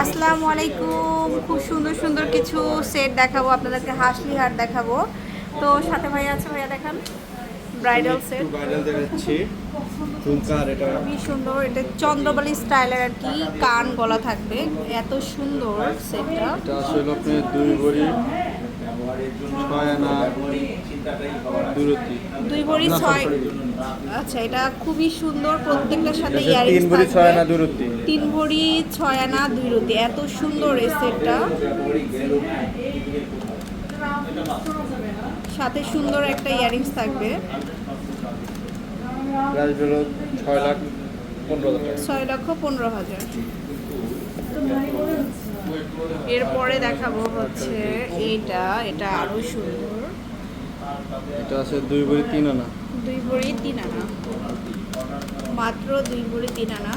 আসসালামু আলাইকুম। খুব সুন্দর সুন্দর কিছু সেট দেখাবো আপনাদেরকে হাসলি হার দেখাবো। তো সাথে ভাই আছে ভাইয়া দেখান। ব্রাইডাল সেট ব্রাইডাল দেখাচ্ছি। ঝুমকার এটা। খুবই সুন্দর। এটা চন্দ্রবালি স্টাইলের আর কি কান গলা থাকবে। এত সুন্দর সেটটা এটা আসলে আপনি দুই ভরি ছয় আনা দূরত্ব দুই ভরি ছয়। আচ্ছা এটা খুবই সুন্দর প্রত্যেকটার সাথে এটা তিন ভরি ছয় আনা দূরত্ব তিন ভরি ছয় আনা দুই রতি এত সুন্দর এই সেটটা। সাথে সুন্দর একটা ইয়ারিংস থাকবে। প্রাইস হলো ছয় লাখ পনেরো ছয় লক্ষ পনেরো হাজার। এরপরে দেখাবো হচ্ছে এটা এটা আরও সুন্দর। এটা আছে দুই ভরি তিন আনা। দুই ভরি তিন আনা। মাত্র দুই ভরি তিন আনা।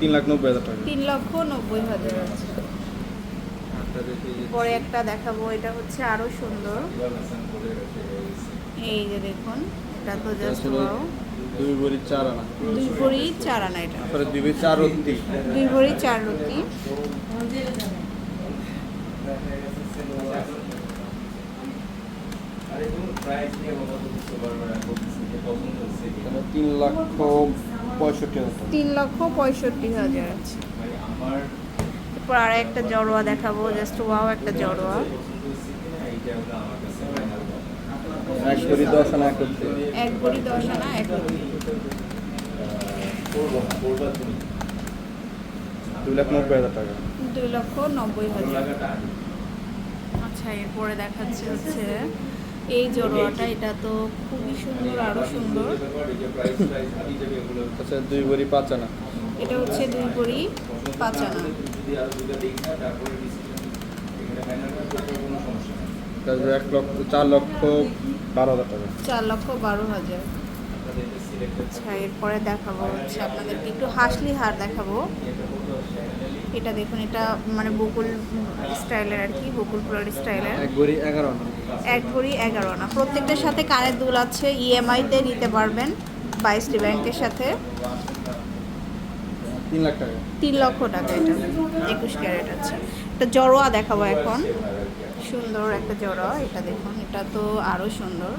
তিন লাখ নব্বই হাজার টাকা। তিন লক্ষ নব্বই হাজার পরে একটা দেখাবো এটা হচ্ছে আরও সুন্দর। এই যে দেখুন এটা তো জাস্ট দুই ভরি চার আনা। দুই ভরি চার আনা এটা। তারপরে দুই ভরি চার রত্তি দুই ভরি চার রতি এখানে তিন লক্ষ পঁয়ষট্টি হাজার তিন লক্ষ পঁয়ষট্টি হাজার আছে। এরপর আর একটা জড়োয়া দেখাবো জাস্ট ওয়াও একটা জড়োয়া। দশ আনা এক রত্তি এক ভরি দশ আনা এক দুই লাখ নব্বই হাজার টাকা। দুই লক্ষ নব্বই হাজার। আচ্ছা এরপরে দেখাচ্ছে হচ্ছে এই জড়োয়াটা এটা তো খুবই সুন্দর আরও সুন্দর। আচ্ছা দুই ভরি পাঁচ আনা। এটা হচ্ছে দুই ভরি পাঁচ আনা। এক লক্ষ চার লক্ষ বারো হাজার টাকা। চার লক্ষ বারো হাজার। আচ্ছা এরপরে দেখাবো হচ্ছে আপনাদেরকে একটু হাসলি হার দেখাবো। এটা দেখুন এটা মানে বকুল স্টাইলের আর কি বকুল পুরার স্টাইলের। এক ভরি এগারো আনা। এক ভরি এগারো আনা। প্রত্যেকটার সাথে কানের দুল আছে ইএমআইতে নিতে পারবেন বাইশটি ব্যাংকের সাথে। তিন লাখ টাকা। তিন লক্ষ টাকা এটা একুশ ক্যারেট আছে। একটা জড়োয়া দেখাবো এখন। সুন্দর একটা জোড়া এটা দেখুন এটা তো আরও সুন্দর।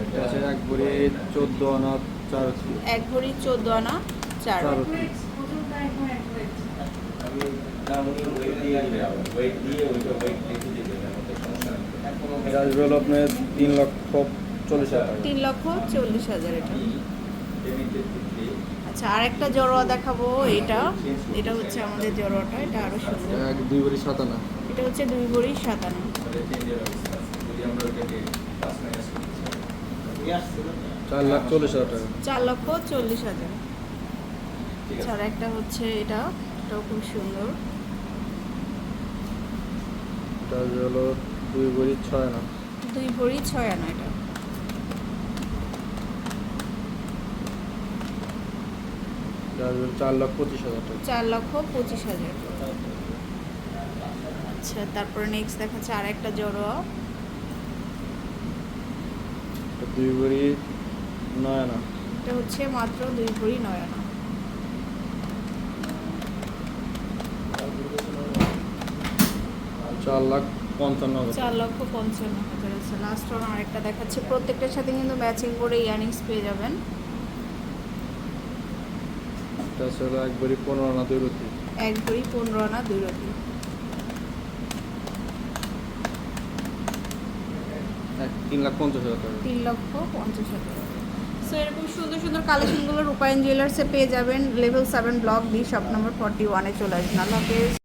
এটা এক ভরি চোদ্দ আনা চার এক ভরি চোদ্দ আনা চার তিন লক্ষ চল্লিশ হাজার তিন লক্ষ চল্লিশ হাজার এটা। আচ্ছা আর একটা জড়োয়া দেখাবো এটা। এটা হচ্ছে আমাদের জড়োয়াটা এটা আরও সুন্দর। এক দুই ভরি সাত আনা। এটা হচ্ছে দুই ভরি সাতান্ন। চার লক্ষ চল্লিশ হাজার। ছাড়া একটা হচ্ছে এটা এটাও খুব সুন্দর। এটা হলো দুই ভরি ছয় আনা। দুই ভরি ছয় আনা এটা। চার লাখ পঁচিশ হাজার চার লক্ষ পঁচিশ হাজার। আচ্ছা তারপরে নেক্সট দেখাচ্ছে আর একটা জড়োয়া দুই ভরি নয় আনা এটা হচ্ছে মাত্র দুই ভরি নয় আনা চার লাখ পঞ্চান্ন চার লক্ষ পঞ্চান্ন হাজার আছে। লাস্ট ওয়ান আরেকটা দেখাচ্ছে। প্রত্যেকটার সাথে কিন্তু ম্যাচিং করে ইয়ারিংস পেয়ে যাবেন। এটা আসলে এক ভরি পনেরো আনা দুই রতি। এক ভরি পনেরো আনা দুই রতি এক তিন লাখ পঞ্চাশ তিন লক্ষ পঞ্চাশ হাজার সো এরকম সুন্দর সুন্দর কালেকশনগুলো রূপায়ণ জুয়েলার্সে পেয়ে যাবেন। Level seven block D shop number forty ওয়ানে চলে আসবেন। আল্লাহ হাফেজ।